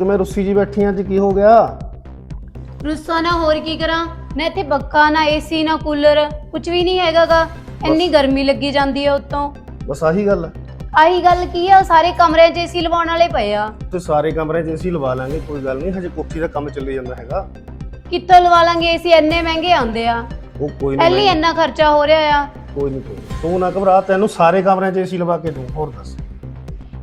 ਕਿਵੇਂ ਰੁੱਸੀ ਜੀ ਬੈਠੀ ਅੱਜ ਕੀ ਹੋ ਗਿਆ? ਰੁੱਸਾ ਨਾ ਹੋਰ ਕੀ ਕਰਾਂ? ਨਾ ਇੱਥੇ ਬੱਕਾ ਨਾ ਏਸੀ ਨਾ ਕੂਲਰ ਕੁਝ ਵੀ ਨਹੀਂ ਹੈਗਾਗਾ। ਇੰਨੀ ਗਰਮੀ ਲੱਗੀ ਜਾਂਦੀ ਹੈ ਉਤੋਂ। ਬਸ ਆਹੀ ਗੱਲ ਹੈ ਆਹੀ ਗੱਲ ਕੀ ਆ ਸਾਰੇ ਕਮਰਿਆਂ 'ਚ ਏਸੀ ਲਵਾਉਣ ਵਾਲੇ ਪਏ ਆ। ਤੇ ਸਾਰੇ ਕਮਰੇ 'ਚ ਏਸੀ ਲਵਾ ਲਾਂਗੇ ਕੋਈ ਗੱਲ ਨਹੀਂ ਹਜੇ ਕੋਠੀ ਦਾ ਕੰਮ ਚੱਲੀ ਜਾਂਦਾ ਹੈਗਾ। ਕਿੱਥੋਂ ਲਵਾ ਲਾਂਗੇ ਏਸੀ ਇੰਨੇ ਮਹਿੰਗੇ ਆਉਂਦੇ ਆ। ਉਹ ਕੋਈ ਪਹਿਲੀ ਨਹੀਂ ਇੰਨਾ ਖਰਚਾ ਹੋ ਰਿਹਾ ਆ। ਕੋਈ ਨਹੀਂ ਕੋਈ ਨੀ। ਤੂੰ ਨਾ ਘਬਰਾ ਤੈਨੂੰ ਸਾਰੇ ਕਮਰਿਆਂ 'ਚ ਏਸੀ ਲਵਾ ਕੇ ਦੂੰ ਹੋਰ ਦੱਸ।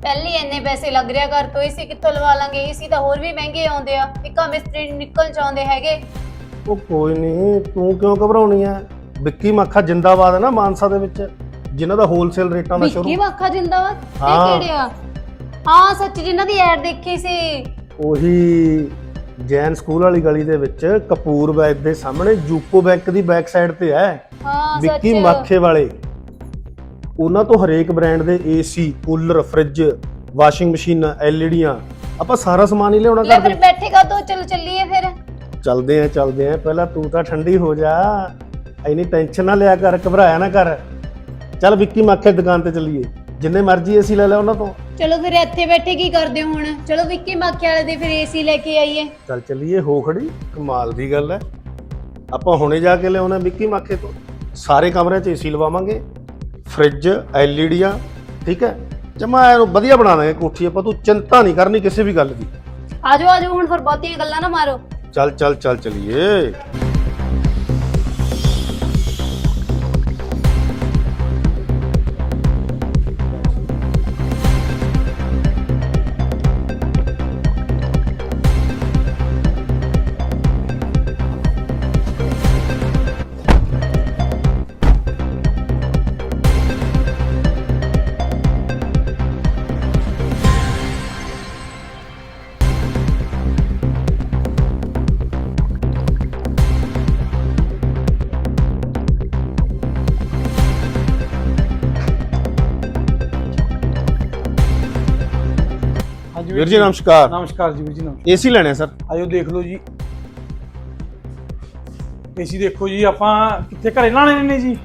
ਪਹਿਲੀ ਇੰਨੇ ਪੈਸੇ ਲੱਗ ਰਿਹਾ ਘਰ ਤੋਂ ਏਸੀ ਕਿੱਥੋਂ ਲਵਾ ਲਾਂਗੇ? ਏਸੀ ਤਾਂ ਹੋਰ ਵੀ ਮਹਿੰਗੇ ਆਉਂਦੇ ਆ। ਇੱਕਾ ਮਿਸਤਰੀ ਨਿਕਲ ਚਾਉਂਦੇ ਹੈਗੇ। ਉਹ ਕੋਈ ਨਹੀਂ ਤੂੰ ਕਿਉਂ ਘਬਰਾਉਣੀ ਐ? ਵਿੱਕੀ ਮੱਖਾ ਜਿੰਦਾਬਾਦ ਹੈ ਨਾ ਮਾਨਸਾ ਦੇ ਵਿੱਚ ਜਿਨ੍ਹਾਂ ਦਾ ਹੋਲਸੇਲ ਰੇਟਾਂ ਦਾ ਸ਼ੁਰੂ। ਵਿੱਕੀ ਵਾਖਾ ਜਿੰਦਾਬਾਦ ਹਾਂ। ਇਹ ਕਿਹੜੇ ਆ? ਹਾਂ ਸੱਚ ਜਿਨ੍ਹਾਂ ਦੀ ਐਡ ਦੇਖੀ ਸੀ। ਉਹੀ ਜੈਨ ਸਕੂਲ ਵਾਲੀ ਗਲੀ ਦੇ ਵਿੱਚ ਕਪੂਰ ਬੈਗ ਦੇ ਸਾਹਮਣੇ ਯੂਕੋ ਬੈਂਕ ਦੀ ਬੈਕ ਸਾਈਡ ਤੇ ਹੈ ਹਾਂ ਵਿੱਕੀ ਸੱਚ। ਮੱਖੇ ਵਾਲੇ। ਉਹਨਾਂ ਤੋਂ ਹਰੇਕ ਬ੍ਰਾਂਡ ਦੇ ਏਸੀ ਕੂਲਰ ਫ੍ਰਿਜ ਵਾਸ਼ਿੰਗ ਮਸ਼ੀਨਾਂ ਐਲਈਡੀਆਂ ਆਪਾਂ ਸਾਰਾ ਸਮਾਨ ਹੀ ਲਿਆਉਣਾ ਲੈ ਕਰਦੇ ਫਿਰ ਬੈਠੇਗਾ ਤਾਂ ਚਲ ਚੱਲੀਏ ਫਿਰ। ਚੱਲਦੇ ਆ ਚੱਲਦੇ ਆ ਪਹਿਲਾਂ ਤੂੰ ਤਾਂ ਠੰਡੀ ਹੋ ਜਾ। ਐਨੀ ਟੈਨਸ਼ਨ ਨਾ ਲਿਆ ਕਰ ਘਬਰਾਇਆ ਨਾ ਕਰ। ਚੱਲ ਵਿੱਕੀ ਮੱਖੇ ਦੁਕਾਨ ਤੇ ਚੱਲੀਏ। ਜਿੰਨੇ ਮਰਜ਼ੀ ਏਸੀ ਲੈ ਲੈ ਉਹਨਾਂ ਤੋਂ। ਚਲੋ ਫਿਰ ਇੱਥੇ ਬੈਠੇ ਕੀ ਕਰਦੇ ਹੋ ਹੁਣ? ਚਲੋ ਵਿੱਕੀ ਮਾਖੇ ਵਾਲੇ ਦੇ ਫਿਰ ਏਸੀ ਲੈ ਕੇ ਆਈਏ। ਚੱਲ ਚੱਲੀਏ ਹੋ ਖੜੀ। ਕਮਾਲ ਦੀ ਗੱਲ ਹੈ। ਆਪਾਂ ਹੁਣੇ ਜਾ ਕੇ ਲਿਆਉਣਾ ਵਿੱਕੀ ਮੱਖੇ ਤੋਂ। ਸਾਰੇ ਕਮਰਿਆਂ 'ਚ ਏਸੀ ਲਵਾਵਾਂਗੇ। ਫ੍ਰਿਜ ਐਲਈਡੀਆਂ ਠੀਕ ਹੈ? ਜਮਾ ਇਹਨੂੰ ਵਧੀਆ ਬਣਾ ਦਾਂਗੇ ਕੋਠੀ ਆਪਾਂ ਤੂੰ ਚਿੰਤਾ ਨਹੀਂ ਕਰਨੀ ਕਿਸੇ ਵੀ ਗੱਲ ਦੀ। ਆਜੋ ਆਜੋ ਹੁਣ ਫਿਰ ਬਹੁਤੀਆਂ ਗੱਲਾਂ ਨਾ ਮਾਰੋ। ਚੱਲ ਚੱਲ ਚੱਲ ਚਲੀਏ। ਹਾਂਜੀ ਵੀਰ ਜੀ ਨਮਸਕਾਰ। ਨਮਸਕਾਰ ਜੀ ਵੀਰ ਜੀ ਨਮਸਕਾਰ। ਏਸੀ ਲੈਣੇ ਸਰ? ਆਇਓ ਦੇਖ ਲਓ ਜੀ। ਏਸੀ ਦੇਖੋ ਜੀ ਆਪਾਂ ਕਿੱਥੇ ਘਰੇ ਲਾਣੇ ਨੇ ਜੀ?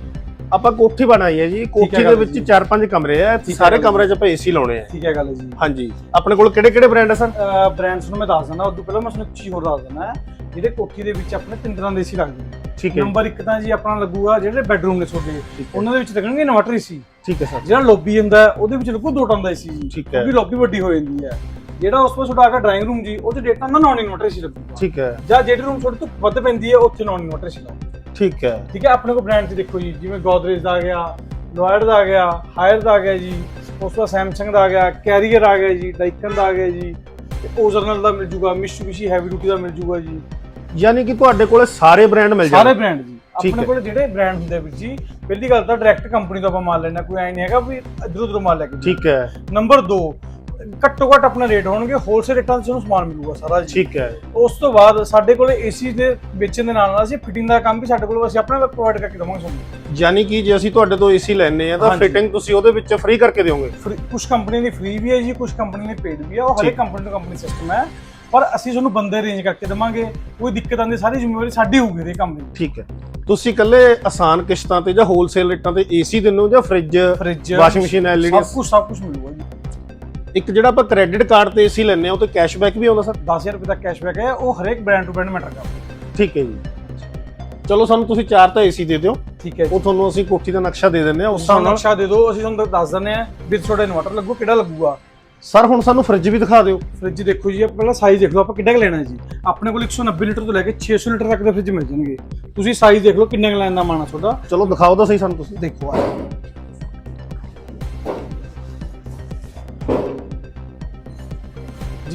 ਆਪਾਂ ਕੋਠੀ ਬਣਾਈ ਹੈ ਜੀ। ਕੋਠੀ ਦੇ ਵਿੱਚ ਜੀ। ਚਾਰ ਪੰਜ ਕਮਰੇ ਆ। ਸਾਰੇ ਕਮਰੇ 'ਚ ਆਪਾਂ ਏਸੀ ਲਾਉਣੇ ਆ। ਠੀਕ ਹੈ ਗੱਲ ਜੀ। ਹਾਂਜੀ। ਆਪਣੇ ਕੋਲ ਕਿਹੜੇ ਕਿਹੜੇ ਬ੍ਰਾਂਡ ਆ ਸਰ? ਬ੍ਰਾਂਡਸ ਨੂੰ ਮੈਂ ਦੱਸ ਦਿੰਦਾ ਉਦੋਂ ਪਹਿਲਾਂ ਮੈਂ ਤੁਹਾਨੂੰ ਇੱਕ ਚੀਜ਼ ਹੋਰ ਦੱਸ ਦਿੰਦਾ। ਹੈ ਜਿਹਦੇ ਕੋਠੀ ਦੇ ਵਿੱਚ ਆਪਣੇ ਤਿੰਨ ਤਰ੍ਹਾਂ ਦੇ ਏਸੀ ਲੱਗਦੇ ਨੇ। ਠੀਕ ਹੈ ਨੰਬਰ 1 ਤਾਂ ਜੀ ਆਪਣਾ ਲੱਗੂਗਾ ਜਿਹੜੇ ਬੈਡਰੂਮ ਨੇ ਤੁਹਾਡੇ। ਉਹਨਾਂ ਦੇ ਵਿੱਚ ਲੱਗਣਗੇ ਇਨਵਰਟਰ ਏਸੀ। ਠੀਕ ਹੈ ਸਰ। ਜਿਹੜਾ ਲੌਬੀ ਹੁੰਦਾ ਉਹਦੇ ਵਿੱਚ ਲੱਗੂ ਦੋ ਟਨ ਦਾ ਏਸੀ ਜੀ। ਠੀਕ ਹੈ। ਕਿਉਂਕਿ ਲੌਬੀ ਵੱਡੀ ਹੋ ਜਾਂਦੀ ਹੈ। ਜਿਹੜਾ ਉਸ ਤੋਂ ਤੁਹਾਡਾ ਗਿਆ ਡਰਾਇੰਗ ਰੂਮ ਜੀ ਉਹ 'ਚ ਡੇਟਾ ਦਾ ਨਾਨ ਇਨਵਰਟਰ ਏਸੀ ਲੱਗੂਗਾ। ਠੀਕ ਹੈ। ਜਾਂ ਜਿਹੜੇ ਰੂਮ ਤੁਹਾਡੇ ਤੋਂ ਵੱਧ ਪੈਂਦੀ ਹੈ ਉੱਥੇ ਨਾਨ ਇਨਵਰਟਰ ਏਸੀ ਲਾਓ ਠੀਕ ਹੈ। ਠੀਕ ਹੈ ਆਪਣੇ ਕੋਲ ਬ੍ਰਾਂਡ ਚ ਦੇਖੋ ਜੀ ਜਿਵੇਂ ਗੋਦਰੇਜ ਦਾ ਆ ਗਿਆ ਲੋਇਡ ਦਾ ਆ ਗਿਆ ਹਾਇਰ ਦਾ ਆ ਗਿਆ ਜੀ ਉਸ ਤੋਂ ਸੈਮਸੰਗ ਦਾ ਆ ਗਿਆ ਕੈਰੀਅਰ ਆ ਗਿਆ ਜੀ ਡਾਈਕਨ ਦਾ ਆ ਗਿਆ ਜੀ ਤੇ ਓਜ਼ਰਨਲ ਦਾ ਮਿਲ ਜੂਗਾ ਮਿਸ਼ੂਬਿਸ਼ੀ ਹੈਵੀ ਡਿਊਟੀ ਦਾ ਮਿਲ ਜੂਗਾ ਜੀ। ਯਾਨੀ ਕਿ ਤੁਹਾਡੇ ਕੋਲੇ ਸਾਰੇ ਬ੍ਰਾਂਡ ਮਿਲ ਸਾਰੇ ਜਾਣਗੇ। ਬ੍ਰਾਂਡ ਜੀ। ਆਪਣੇ। ਕੋਲ ਜਿਹੜੇ ਬ੍ਰਾਂਡ ਹੁੰਦੇ ਵੀਰ ਜੀ ਪਹਿਲੀ ਗੱਲ ਤਾਂ ਡਾਇਰੈਕਟ ਕੰਪਨੀ ਤੋਂ ਆਪਾਂ ਮਾਲ ਲੈਣਾ ਕੋਈ ਐ ਨਹੀਂ ਹੈਗਾ ਵੀ ਇਧਰੋਂ ਉਧਰੋਂ ਮਾਲ ਲੈ ਕੇ ਠੀਕ ਹੈ। ਨੰਬਰ 2 ਘੱਟੋ ਘੱਟ ਆਪਣੇ ਰੇਟ ਹੋਣਗੇ ਹੋਲਸੇਲ ਰੇਟਾਂ 'ਤੇ ਤੁਹਾਨੂੰ ਸਮਾਨ ਮਿਲੂਗਾ ਸਾਰਾ ਜੀ। ਠੀਕ ਹੈ। ਉਸ ਤੋਂ ਬਾਅਦ ਸਾਡੇ ਕੋਲ ਏਸੀ ਦੇ ਵੇਚਣ ਦੇ ਨਾਲ ਨਾਲ ਅਸੀਂ ਫਿਟਿੰਗ ਦਾ ਕੰਮ ਵੀ ਸਾਡੇ ਕੋਲ ਅਸੀਂ ਆਪਣੇ ਪ੍ਰੋਵਾਈਡ ਕਰਕੇ ਦਵਾਂਗੇ ਤੁਹਾਨੂੰ। ਯਾਨੀ ਕਿ ਜੇ ਅਸੀਂ ਤੁਹਾਡੇ ਤੋਂ ਏਸੀ ਲੈਣੇ ਆ ਤਾਂ ਹਾਂਜੀ। ਫਿਟਿੰਗ ਤੁਸੀਂ ਉਹਦੇ ਵਿੱਚ ਫ੍ਰੀ ਕਰਕੇ ਦਿਓਗੇ? ਕੁਝ ਕੰਪਨੀ ਦੀ ਫ੍ਰੀ ਵੀ ਹੈ ਜੀ ਕੁਝ ਕੰਪਨੀ ਦੀ ਪੇਡ ਵੀ ਹੈ ਉਹ ਹਰੇਕ ਠੀਕ। ਕੰਪਨੀ ਤੋਂ ਕੰਪਨੀ ਸਿਸਟਮ ਹੈ। ਪਰ ਅਸੀਂ ਤੁਹਾਨੂੰ ਬੰਦੇ ਅਰੇਂਜ ਕਰਕੇ ਦਵਾਂਗੇ ਕੋਈ ਦਿੱਕਤ ਆਉਂਦੀ ਸਾਰੀ ਜ਼ਿੰਮੇਵਾਰੀ ਸਾਡੀ ਹੋਊਗੀ ਇਹ ਕੰਮ ਦੀ। ਠੀਕ ਹੈ। ਤੁਸੀਂ ਇਕੱਲੇ ਆਸਾਨ ਕਿਸ਼ਤਾਂ ਤੇ ਜਾਂ ਹੋਲਸੇਲ ਰੇਟਾਂ ਤੇ ਏਸੀ ਦਿੰਦੇ ਹੋ ਜਾਂ fridge fridge washing machine LED ਸਭ ਕੁਝ ਸਭ ਕੁਝ ਮਿਲੂਗਾ ਜੀ। ਇੱਕ ਜਿਹੜਾ ਆਪਾਂ ਕ੍ਰੈਡਿਟ ਕਾਰਡ ਤੇ ਏਸੀ ਲੈਣੇ ਆ ਉਹ ਤੇ ਕੈਸ਼ਬੈਕ ਵੀ ਆਉਂਦਾ ਸਰ? 10000 ਰੁਪਏ ਦਾ ਕੈਸ਼ਬੈਕ ਹੈ ਉਹ ਹਰੇਕ ਬ੍ਰਾਂਡ ਟੂ ਬ੍ਰਾਂਡ ਮੈਟਰ ਕਰਦਾ। ਠੀਕ ਹੈ ਜੀ। ਚਲੋ ਸਾਨੂੰ ਤੁਸੀਂ ਚਾਰ ਤਾਂ ਏਸੀ ਦੇ ਦਿਓ। ਠੀਕ ਹੈ ਜੀ। ਉਹ ਤੁਹਾਨੂੰ ਅਸੀਂ ਕੋਠੀ ਦਾ ਨਕਸ਼ਾ ਦੇ ਦਿੰਦੇ ਆ ਉਸ ਹਿਸਾਬ ਸਾਨੂੰ ਨਾਲ। ਨਕਸ਼ਾ ਦੇ ਦਿਓ ਅਸੀਂ ਤੁਹਾਨੂੰ ਦੱਸ ਦਿੰਦੇ ਆ ਵੀ ਤੁਹਾਡਾ ਇਨਵਰਟਰ ਲੱਗੂ ਕਿਹੜਾ ਲੱਗੂਗਾ। ਸਰ ਹੁਣ ਸਾਨੂੰ ਫ੍ਰਿਜ ਵੀ ਦਿਖਾ ਦਿਓ। ਫ੍ਰਿਜ ਦੇਖੋ ਜੀ ਪਹਿਲਾਂ ਸਾਈਜ਼ ਦੇਖ ਲਓ ਆਪਾਂ ਕਿੰਨਾ ਕੁ ਲੈਣਾ ਹੈ ਜੀ। ਆਪਣੇ ਕੋਲ 190 ਲੀਟਰ ਤੋਂ ਲੈ ਕੇ 600 ਲੀਟਰ ਤੱਕ ਦੇ ਫ੍ਰਿਜ ਮਿਲ ਜਾਣਗੇ। ਤੁਸੀਂ ਸਾਈਜ਼ ਦੇਖ ਲਓ ਕਿੰਨੇ ਕੁ ਲੈਣ ਦਾ ਮਾਣਾ ਤੁਹਾਡਾ। ਚਲੋ ਦਿਖਾਓ ਤਾਂ ਸਹੀ ਸਾਨੂੰ ਤੁਸੀਂ। ਦੇਖੋ ਆ।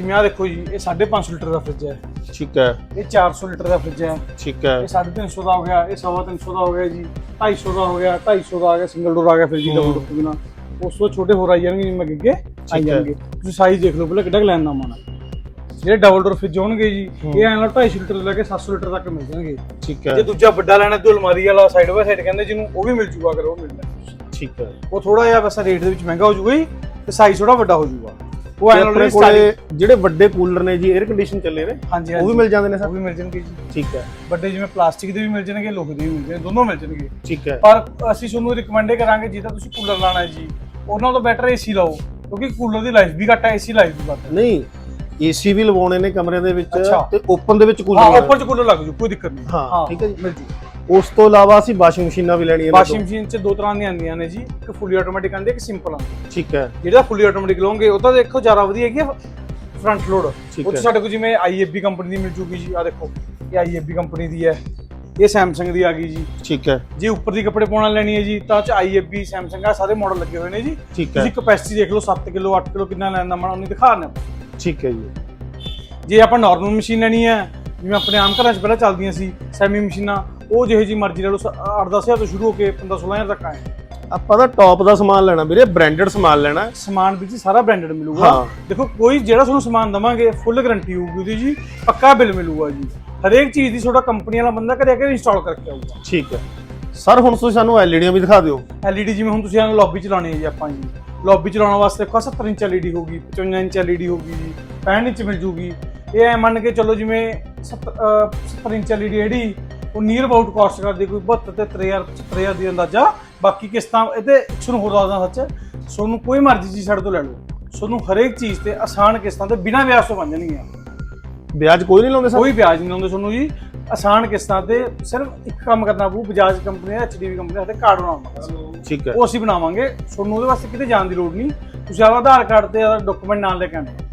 ਜਿਵੇਂ ਆ ਦੇਖੋ ਜੀ ਇਹ 550 ਲੀਟਰ ਦਾ ਫ੍ਰਿਜ ਹੈ। ਠੀਕ ਹੈ। ਇਹ 400 ਲੀਟਰ ਦਾ ਫ੍ਰਿਜ ਹੈ। ਠੀਕ ਹੈ। ਇਹ 350 ਦਾ ਹੋ ਗਿਆ ਇਹ 350 ਦਾ ਹੋ ਗਿਆ ਜੀ 250 ਦਾ ਹੋ ਗਿਆ 250 ਦਾ ਆ ਗਿਆ ਸਿੰਗਲ ਡੋਰ ਆ ਗਿਆ ਫ੍ਰਿਜ ਦਾ। ਡੋਰ ਬਿਨਾ। ਉਸ ਤੋਂ ਛੋਟੇ ਹੋਰ ਆਈ ਜਾਣਗੇ ਜਿਵੇਂ ਅੱਗੇ ਹੈ। ਜਾਣਗੇ। ਤੁਸੀਂ ਸਾਈਜ਼ ਦੇਖ ਲਓ ਪਹਿਲਾਂ ਕਿੱਡਾ ਕੁ ਲੈਣ ਦਾ ਮਾਣਾ ਜਿਹੜੇ ਡਬਲ ਡੋਰ ਫ੍ਰਿਜ ਹੋਣਗੇ ਜੀ ਇਹ ਐਂ ਨਾਲ 250 ਲੀਟਰ ਲੈ ਕੇ 700 ਲੀਟਰ ਤੱਕ ਮਿਲ ਜਾਣਗੇ। ਠੀਕ ਹੈ। ਜੇ ਦੂਜਾ ਵੱਡਾ ਲੈਣਾ ਤੇ ਅਲਮਾਰੀ ਵਾਲਾ ਸਾਈਡ ਬਾਈ ਸਾਈਡ ਕਹਿੰਦੇ ਜਿਹਨੂੰ ਉਹ ਵੀ ਮਿਲ ਜੂਗਾ ਅਗਰ ਉਹ ਮਿਲਦਾ। ਠੀਕ ਹੈ। ਉਹ ਥੋੜਾ ਜਿਹਾ ਵੈਸਾ ਰੇਟ ਦੇ ਵਿੱਚ ਮਹਿੰਗਾ ਹੋ ਜੂਗਾ ਜੀ ਤੇ ਸਾਈਜ਼ ਥੋੜਾ ਵੱਡਾ ਹੋ ਜੂਗਾ। ਉਹ ਆਪਣੇ ਕੋਲੇ ਜਿਹੜੇ ਵੱਡੇ ਕੂਲਰ ਨੇ ਜੀ 에ਅਰ ਕੰਡੀਸ਼ਨ ਚੱਲੇ ਨੇ ਹਾਂਜੀ ਉਹ ਵੀ ਮਿਲ ਜਾਂਦੇ ਨੇ ਉਹ ਸਰ ਵੀ ਮਿਲ ਜਾਣਗੇ ਜੀ। ਠੀਕ ਹੈ। ਵੱਡੇ ਜਿਵੇਂ ਪਲਾਸਟਿਕ ਦੇ ਵੀ ਮਿਲ ਜਾਣਗੇ ਲੋਹੇ ਦੇ ਵੀ ਮਿਲ ਜਾਣਗੇ ਦੋਨੋਂ ਮਿਲ ਜਾਣਗੇ। ਠੀਕ ਹੈ। ਪਰ ਅਸੀਂ ਤੁਹਾਨੂੰ ਰਿਕਮੈਂਡ ਕਰਾਂਗੇ ਜਿਹਦਾ ਤੁਸੀਂ ਕੂਲਰ ਲਾਣਾ ਹੈ ਜੀ ਉਹਨਾਂ ਤੋਂ ਬੈਟਰ ਏਸੀ ਲਾਓ ਕਿਉਂਕਿ ਕੂਲਰ ਦੀ ਲਾਈਫ ਵੀ ਘੱਟ ਹੈ ਏਸੀ ਲਾਈਫ ਵੀ ਘੱਟ ਹੈ। ਨਹੀਂ ਏਸੀ ਵੀ ਲਵਾਉਣੇ ਨੇ ਕਮਰੇ ਦੇ ਵਿੱਚ। ਤੇ ਓਪਨ ਦੇ ਵਿੱਚ ਕੂਲਰ ਹਾਂ। ਉੱਪਰ ਚ ਕੂਲਰ ਲੱਗ ਜੂ ਕੋਈ ਦਿੱਕਤ ਨਹੀਂ। ਹਾਂ, ਠੀਕ ਹੈ ਜੀ। ਮਿਲ ਜੂ। ਉਸ ਤੋਂ ਇਲਾਵਾ ਅਸੀਂ ਵਾਸ਼ਿੰਗ ਮਸ਼ੀਨਾਂ ਵੀ ਲੈਣੀਆਂ ਨੇ ਵਾਸ਼ਿੰਗ ਮਸ਼ੀਨ ਚ ਦੋ ਤਰ੍ਹਾਂ ਦੀਆਂ ਆਉਂਦੀਆਂ ਨੇ ਜੀ ਇੱਕ ਫੁੱਲੀ ਆਟੋਮੈਟਿਕ ਆਉਂਦੀ ਹੈ ਇੱਕ ਸਿੰਪਲ ਆਉਂਦੀ। ਠੀਕ ਹੈ। ਜਿਹੜਾ ਫੁੱਲੀ ਆਟੋਮੈਟਿਕ ਲਓਗੇ ਉਹ ਤਾਂ ਦੇਖੋ ਜ਼ਿਆਦਾ ਵਧੀਆ ਹੈਗੀ ਫਰੰਟ ਲੋਡ ਉਹ 'ਚ। ਸਾਡੇ ਕੋਲ ਜਿਵੇਂ ਆਈਐਫਬੀ ਕੰਪਨੀ ਦੀ ਮਿਲ ਜੂਗੀ ਜੀ ਆ ਦੇਖੋ ਇਹ ਆਈਐਫਬੀ ਕੰਪਨੀ ਦੀ ਹੈ ਇਹ ਸੈਮਸੰਗ ਦੀ ਆ ਗਈ ਜੀ। ਠੀਕ ਹੈ। ਜੇ ਉੱਪਰ ਦੀ ਕੱਪੜੇ ਪਾਉਣ ਲੈਣੀ ਹੈ ਜੀ ਤਾਂ ਚ ਆਈਐਫਬੀ ਸੈਮਸੰਗ ਆ ਸਾਰੇ ਮਾਡਲ ਲੱਗੇ ਹੋਏ ਨੇ ਜੀ। ਤੁਸੀਂ ਕਪੈਸਿਟੀ ਦੇਖ ਲਓ 7 ਕਿਲੋ 8 ਕਿਲੋ ਕਿੰਨਾ ਲੈਣ ਦਾ ਮਨ ਉਹਨੇ ਦਿਖਾ ਆਪਾਂ। ਠੀਕ ਹੈ ਜੀ। ਜੇ ਆਪਾਂ ਨਾਰਮਲ ਮਸ਼ੀਨ ਲੈਣੀ ਹੈ ਜਿਵੇਂ ਆਪਣੇ ਆਮ ਘਰਾਂ 'ਚ ਪਹਿਲਾਂ ਚੱਲਦੀਆਂ ਸੀ ਸੈਮੀ ਮਸ਼ੀਨਾਂ ਉਹ ਜਿਹੇ ਜੀ ਮਰਜ਼ੀ ਲੈ ਲਓ 8-10 ਹਜ਼ਾਰ ਤੋਂ ਸ਼ੁਰੂ ਹੋ ਕੇ 15-16 ਹਜ਼ਾਰ ਤੱਕ ਆਏ ਆਪਾਂ ਤਾਂ ਟੌਪ ਦਾ ਸਮਾਨ ਲੈਣਾ ਵੀਰੇ ਬ੍ਰਾਂਡਡ ਸਮਾਨ ਲੈਣਾ। ਸਮਾਨ ਵਿੱਚ ਸਾਰਾ ਬ੍ਰਾਂਡਡ ਮਿਲੂਗਾ। ਦੇਖੋ ਕੋਈ ਜਿਹੜਾ ਤੁਹਾਨੂੰ ਸਮਾਨ ਦਵਾਂਗੇ ਫੁੱਲ ਗਾਰੰਟੀ ਹੋਊਗੀ ਉਹਦੀ ਜੀ ਪੱਕਾ ਬਿੱਲ ਮਿਲੂਗਾ ਜੀ। ਹਰੇਕ ਚੀਜ਼ ਦੀ ਤੁਹਾਡਾ ਕੰਪਨੀ ਵਾਲਾ ਬੰਦਾ ਘਰੇ ਆ ਕੇ ਇੰਸਟਾਲ ਕਰਕੇ ਆਊਗਾ। ਠੀਕ ਹੈ। ਸਰ ਹੁਣ ਤੁਸੀਂ ਸਾਨੂੰ ਐਲਈਡੀਆਂ ਵੀ ਦਿਖਾ ਦਿਓ। LED ਜਿਵੇਂ ਹੁਣ ਤੁਸੀਂ ਲੌਬੀ ਚਲਾਉਣੀ ਹੈ ਜੀ ਆਪਾਂ ਜੀ। ਲੌਬੀ ਚਲਾਉਣ ਵਾਸਤੇ ਦੇਖੋ 70 ਇੰਚ LED ਹੋਗੀ 55 ਇੰਚ LED ਹੋਗੀ ਜੀ 65 ਇੰਚ ਮਿਲ ਜੂਗੀ। ਇਹ ਐ ਮੰਨ ਕੇ ਚੱਲੋ ਜਿਵੇਂ 70 ਇੰਚ LED ਜਿਹੜੀ ਉਹ ਨੀਅਰ ਅਬਾਊਟ ਕਾਸਟ ਕਰਦੀ ਕੋਈ 72 ਤੇ 73000 70000 ਦੀ ਅੰਦਾਜ਼ਾ। ਬਾਕੀ ਕਿਸ਼ਤਾਂ ਇਹਦੇ ਤੁਹਾਨੂੰ ਹੋਰ ਦੱਸਦਾ ਸੱਚ ਤੁਹਾਨੂੰ ਕੋਈ ਮਰਜ਼ੀ ਚੀਜ਼ ਸਾਡੇ ਤੋਂ ਲੈ ਲਓ। ਤੁਹਾਨੂੰ ਹਰੇਕ ਚੀਜ਼ ਤੇ ਆਸਾਨ ਕਿਸ਼ਤਾਂ ਤੇ ਬਿਨਾਂ ਵਿਆਜ ਤੋਂ ਬਣ ਜਾਣਗੀਆਂ। ਵਿਆਜ ਕੋਈ ਨਹੀਂ ਲਾਉਂਦੇ ਸਰ? ਕੋਈ ਵਿਆਜ ਨਹੀਂ ਲਾਉਂਦੇ ਤੁਹਾਨੂੰ ਜੀ। ਆਸਾਨ ਕਿਸ਼ਤਾਂ ਤੇ ਸਿਰਫ ਇੱਕ ਕੰਮ ਕਰਨਾ ਪਊ ਬਜਾਜ ਕੰਪਨੀ ਦਾ ਐਚਡੀਬੀ ਕੰਪਨੀ ਦਾ ਕਾਰਡ ਬਣਾਉਣਾ ਠੀਕ ਹੈ। ਉਹ ਅਸੀਂ ਬਣਾਵਾਂਗੇ। ਤੁਹਾਨੂੰ ਉਹਦੇ ਵਾਸਤੇ ਕਿਤੇ ਜਾਣ ਦੀ ਲੋੜ ਨਹੀਂ। ਤੁਸੀਂ ਆਪਦਾ ਆਧਾਰ ਕਾਰਡ ਤੇ ਆਪਦਾ ਡਾਕੂਮੈਂਟ ਨਾਲ ਲੈ ਕੇ ਆਉਣੇ।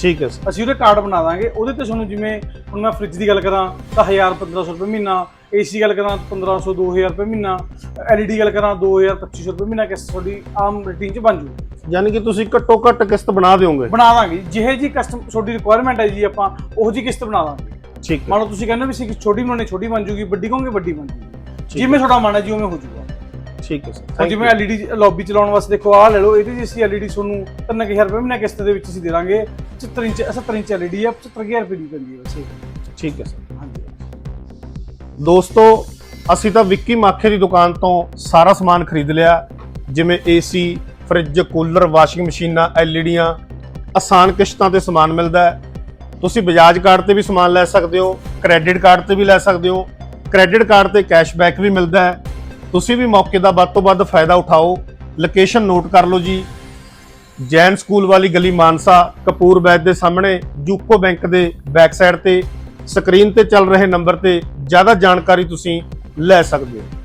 ਠੀਕ ਹੈ ਸਰ। ਅਸੀਂ ਉਹਦੇ ਕਾਰਡ ਬਣਾ ਦਾਂਗੇ। ਉਹਦੇ ਤੇ ਤੁਹਾਨੂੰ ਜਿਵੇਂ ਹੁਣ ਮੈਂ ਫ੍ਰਿਜ ਦੀ ਗੱਲ ਕਰਾਂ ਤਾਂ 1000 1500 ਰੁਪਏ ਮਹੀਨਾ। ਏਸੀ ਗੱਲ ਕਰਾਂ 1500 2000 ਰੁਪਏ ਮਹੀਨਾ। ਐਲਈਡੀ ਗੱਲ ਕਰਾਂ 2000 2500 ਰੁਪਏ ਮਹੀਨਾ ਕਿਸ ਤੁਹਾਡੀ ਆਮ ਰੂਟੀਨ ਚ ਬਣ ਜੂ। ਯਾਨੀ ਕਿ ਤੁਸੀਂ ਘੱਟੋ ਘੱਟ ਕਿਸ਼ਤ ਬਣਾ ਦਿਓਗੇ। ਬਣਾ ਦਾਂਗੇ। ਜਿਹੇ ਜੀ ਕਸਟਮ ਤੁਹਾਡੀ ਰਿਕੁਆਇਰਮੈਂਟ ਹੈ ਜੀ ਆਪਾਂ ਉਹੋ ਜੀ ਕਿਸ਼ਤ ਬਣਾ ਦਾਂਗੇ। ਠੀਕ ਹੈ। ਮੰਨ ਲਓ ਤੁਸੀਂ ਕਹਿੰਦੇ ਵੀ ਅਸੀਂ ਛੋਟੀ ਬਣਾਉਣੀ ਛੋਟੀ ਬਣ ਜੂਗੀ ਵੱਡੀ ਕਹੋਗੇ ਵੱਡੀ ਬਣ ਜੂਗੀ। ਜਿਵੇਂ ਤੁਹਾਡਾ ਮਨ ਹੈ ਜੀ ਉਵੇਂ ਹੋ ਜੂਗਾ। ਠੀਕ ਹੈ ਸਰ। ਜਿਵੇਂ. ਐਲਈਡੀ ਲੌਬੀ ਚਲਾਉਣ ਵਾਸਤੇ ਦੇਖੋ ਆਹ ਲੈ ਲਓ ਇਹਦੀ ਜੀ ਅਸੀਂ ਐਲਈਡੀ ਤੁਹਾਨੂੰ 3000 ਰੁਪਏ ਮਹੀਨਾ ਕਿਸ਼ਤ ਦੇ ਵਿੱਚ ਅਸੀਂ ਦੇ ਦਾਂਗੇ। 70 ਇੰਚ 70 ਇੰਚ ਐਲਈਡੀ ਆ 75000 ਰੁਪਏ ਦੀ ਪੈਂਦੀ ਹੈ ਵੈਸੇ ਠੀਕ ਹੈ ਸਰ। ਹਾਂਜੀ। ਦੋਸਤੋ ਅਸੀਂ ਤਾਂ ਵਿੱਕੀ ਮਾਖੇ ਦੀ ਦੁਕਾਨ ਤੋਂ ਸਾਰਾ ਸਮਾਨ ਖਰੀਦ ਲਿਆ। ਜਿਵੇਂ ਏਸੀ ਫ੍ਰਿਜ ਕੂਲਰ ਵਾਸ਼ਿੰਗ ਮਸ਼ੀਨਾਂ ਐਲਈਡੀਆਂ ਆਸਾਨ ਕਿਸ਼ਤਾਂ ਤੇ ਸਮਾਨ ਮਿਲਦਾ ਹੈ। ਤੁਸੀਂ ਬਜਾਜ ਕਾਰਡ ਤੇ ਵੀ ਸਮਾਨ ਲੈ ਸਕਦੇ ਹੋ ਕ੍ਰੈਡਿਟ ਕਾਰਡ ਤੇ ਵੀ ਲੈ ਸਕਦੇ ਹੋ। ਕ੍ਰੈਡਿਟ ਕਾਰਡ ਤੇ ਕੈਸ਼ਬੈਕ ਵੀ ਮਿਲਦਾ ਹੈ। ਤੁਸੀਂ ਵੀ ਮੌਕੇ ਦਾ ਵੱਧ ਤੋਂ ਵੱਧ ਫਾਇਦਾ ਉਠਾਓ। ਲੋਕੇਸ਼ਨ ਨੋਟ ਕਰ ਲਓ ਜੀ। ਜੈਨ ਸਕੂਲ ਵਾਲੀ ਗਲੀ ਮਾਨਸਾ ਕਪੂਰ ਬੈਦ ਦੇ ਸਾਹਮਣੇ ਯੂਕੋ ਬੈਂਕ ਦੇ ਬੈਕ ਸਾਈਡ ਤੇ ਸਕਰੀਨ ਤੇ ਚੱਲ ਰਹੇ ਨੰਬਰ ਤੇ ਜ਼ਿਆਦਾ ਜਾਣਕਾਰੀ ਤੁਸੀਂ ਲੈ ਸਕਦੇ ਹੋ।